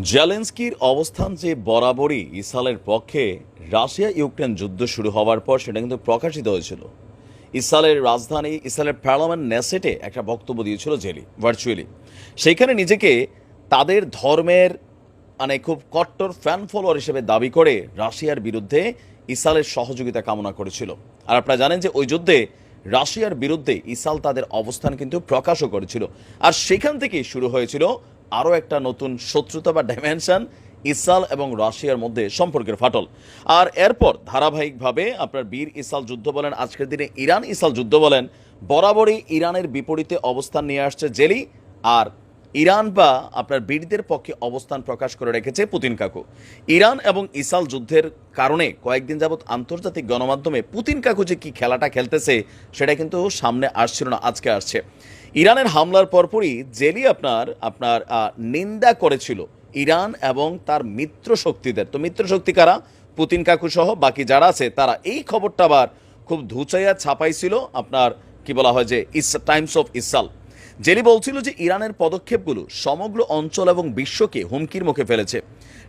জেলেন্সকির অবস্থান যে বরাবরই ইসরায়েলের পক্ষে রাশিয়া ইউক্রেন যুদ্ধ শুরু হওয়ার পর সেটা কিন্তু প্রকাশিত হয়েছিল। ইসরায়েলের রাজধানী, ইসরায়েলের পার্লামেন্ট নেসেটে একটা বক্তব্য দিয়েছিল জেলি, ভার্চুয়ালি। সেইখানে নিজেকে তাদের ধর্মের মানে খুব কট্টর ফ্যান ফলোয়ার হিসেবে দাবি করে রাশিয়ার বিরুদ্ধে ইসরায়েলের সহযোগিতা কামনা করেছিল। আর আপনারা জানেন যে ওই যুদ্ধে রাশিয়ার বিরুদ্ধে ইসাল তাদের অবস্থান কিন্তু প্রকাশও করেছিল। আর সেখান থেকেই শুরু হয়েছিল আরও একটা নতুন শত্রুতা বা ডাইমেনশান ইসাল এবং রাশিয়ার মধ্যে সম্পর্কের ফাটল। আর এরপর ধারাবাহিকভাবে আপনার বীর ইসাল যুদ্ধ বলেন, আজকের দিনে ইরান ইসাল যুদ্ধ বলেন, বরাবরই ইরানের বিপরীতে অবস্থান নিয়ে আসছে জেলি আর ইরান বা আপনার বীরদের পক্ষে অবস্থান প্রকাশ করে রেখেছে পুতিন কাকু। ইরান এবং ইসাল যুদ্ধের কারণে কয়েকদিন যাবৎ আন্তর্জাতিক গণমাধ্যমে পুতিন কাকু যে কী খেলাটা খেলতেছে, সেটা কিন্তু সামনে আসছিল না, আজকে আসছে। ইরানের হামলার পরপরই জেলি আপনার আপনার নিন্দা করেছিল ইরান এবং তার মিত্র শক্তিদের। তো মিত্র শক্তি কারা? পুতিন কাকু সহ বাকি যারা আছে, তারা এই খবরটা আবার খুব ধুচাইয়া ছাপাইছিল আপনার, কি বলা হয় যে, ইস, টাইমস অফ ইসাল জেলি বলছিল যে ইরানের পদক্ষেপগুলো সমগ্র অঞ্চল এবং বিশ্বকে হুমকির মুখে ফেলেছে।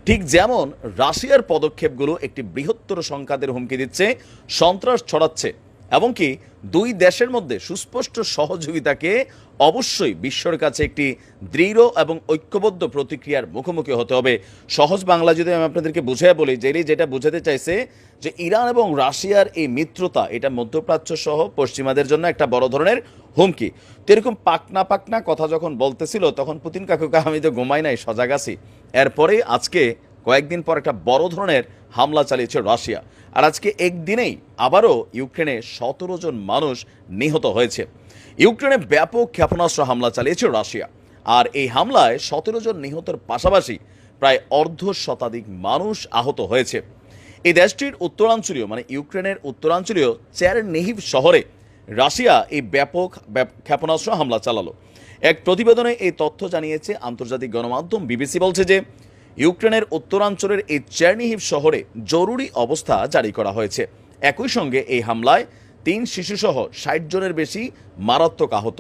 ঠিক যেমন রাশিয়ার পদক্ষেপগুলো একটি বৃহত্তর সংঘাতের হুমকি দিচ্ছে, সন্ত্রাস ছড়াচ্ছে এবং কি দুই দেশের মধ্যে সুস্পষ্ট সহযোগিতাকে অবশ্যই বিশ্বর কাছে একটি দৃঢ় এবং ঐক্যবদ্ধ প্রতিক্রিয়ার মুখোমুখি হতে হবে। সহজ বাংলা যদি আমি আপনাদেরকে বুঝিয়ে বলি, জেলি যেটা বোঝাতে চাইছে যে ইরান এবং রাশিয়ার এই মিত্রতা, এটা মধ্যপ্রাচ্য সহ পশ্চিমাদের জন্য একটা বড় ধরনের হুমকি। তো এরকম পাকনা পাকনা কথা যখন বলতেছিল, তখন পুতিন কাকুকা আমি তো ঘুমাই নাই, সজাগ আছি। এরপরে আজকে কয়েকদিন পর একটা বড় ধরনের হামলা চালিয়েছে রাশিয়া। আর আজকে একদিনেই আবারও ইউক্রেনে সতেরো জন মানুষ নিহত হয়েছে। ইউক্রেনে ব্যাপক ক্ষেপণাস্ত্র হামলা চালিয়েছে রাশিয়া। আর এই হামলায় সতেরো জন নিহতের পাশাপাশি প্রায় অর্ধ শতাধিক মানুষ আহত হয়েছে। এই দেশটির উত্তরাঞ্চলীয় মানে ইউক্রেনের উত্তরাঞ্চলীয় চেরনিহিভ শহরে রাশিয়া এই ব্যাপক ক্ষেপণাস্ত্র হামলা চালালো। এক প্রতিবেদনে এই তথ্য জানিয়েছে আন্তর্জাতিক গণমাধ্যম বিবিসি বলছে যে, ইউক্রেনের উত্তরাঞ্চলের এই চেরনিহিভ শহরে জরুরি অবস্থা জারি করা হয়েছে। একই সঙ্গে এই হামলায় তিন শিশুসহ ষাট জনের বেশি মারাত্মক আহত।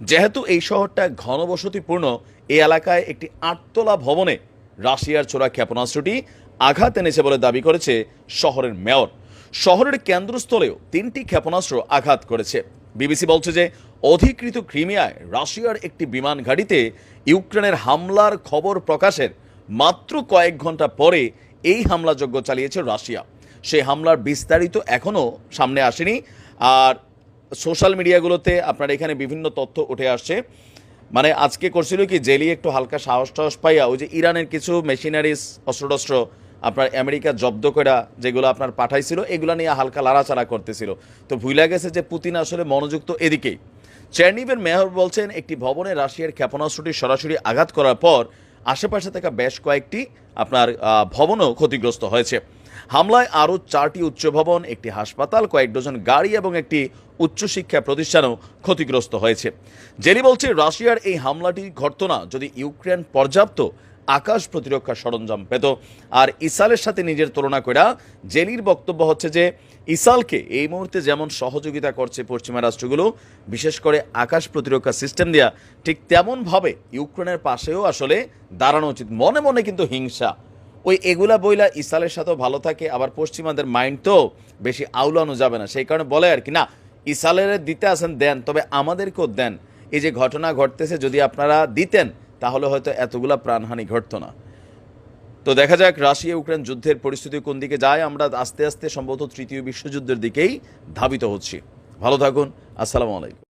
যেহেতু এই শহরটা ঘনবসতিপূর্ণ এই এলাকায় একটি আটতলা ভবনে রাশিয়ার ছোড়া ক্ষেপণাস্ত্রটি আঘাত এনেছে বলে দাবি করেছে শহরের মেয়র। শহরের কেন্দ্রস্থলেও তিনটি ক্ষেপণাস্ত্র আঘাত করেছে। বিবিসি বলছে যে, অধিকৃত ক্রিমিয়ায় রাশিয়ার একটি বিমান ঘাঁটিতে ইউক্রেনের হামলার খবর প্রকাশের মাত্র কয়েক ঘণ্টা পরে এই হামলাযজ্ঞ চালিয়েছে রাশিয়া। সেই হামলার বিস্তারিত এখনও সামনে আসেনি। আর সোশ্যাল মিডিয়াগুলোতে আপনার এখানে বিভিন্ন তথ্য উঠে আসছে। মানে আজকে করছিল কি, জেলি একটু হালকা সাহস টাহস পাইয়া ওই যে ইরানের কিছু মেশিনারিজ অস্ত্রটস্ত্র আপনার আমেরিকা জব্দ করা যেগুলো আপনার পাঠাইছিল, এগুলো নিয়ে হালকা লাড়াচাড়া করতেছিল। তো ভুলে গেছে যে পুতিন আসলে মনোযুক্ত এদিকেই। চেরনিভের মেয়র বলছেন, একটি ভবনে রাশিয়ার ক্ষেপণাস্ত্রটি সরাসরি আঘাত করার পর আশেপাশে থাকা বেশ কয়েকটি আপনার ভবনও ক্ষতিগ্রস্ত হয়েছে। হামলায় আরও চারটি উচ্চ ভবন, একটি হাসপাতাল, কয়েক ডজন গাড়ি এবং একটি উচ্চশিক্ষা প্রতিষ্ঠানও ক্ষতিগ্রস্ত হয়েছে। জেরি বলছে, রাশিয়ার এই হামলাটি ঘটনা যদি ইউক্রেন পর্যাপ্ত আকাশ প্রতিরক্ষা সরঞ্জাম পেত। আর ইসালের সাথে নিজের তুলনা করা জেলির বক্তব্য হচ্ছে যে, ইসালকে এই মুহূর্তে যেমন সহযোগিতা করছে পশ্চিমা রাষ্ট্রগুলো, বিশেষ করে আকাশ প্রতিরক্ষা সিস্টেম দেয়া, ঠিক তেমনভাবে ইউক্রেনের পাশেও আসলে দাঁড়ানো উচিত। মনে মনে কিন্তু হিংসা। ওই এগুলা বইলা ইসালের সাথেও ভালো থাকে, আবার পশ্চিমাদের মাইন্ড তো বেশি আউলানো যাবে না। সেই কারণে বলে আর কি, না, ইসালের দিতে আসেন দেন, তবে আমাদেরকেও দেন। এই যে ঘটনা ঘটতেছে, যদি আপনারা দিতেন তাহলে হয়তো এতগুলা প্রাণহানি ঘটতো না। তো দেখা যাক রাশিয়া ইউক্রেন যুদ্ধের পরিস্থিতি কোন দিকে যায়। আমরা আস্তে আস্তে সম্ভবত তৃতীয় বিশ্বযুদ্ধের দিকেই ধাবিত হচ্ছি। ভালো থাকুন। আসসালামু আলাইকুম।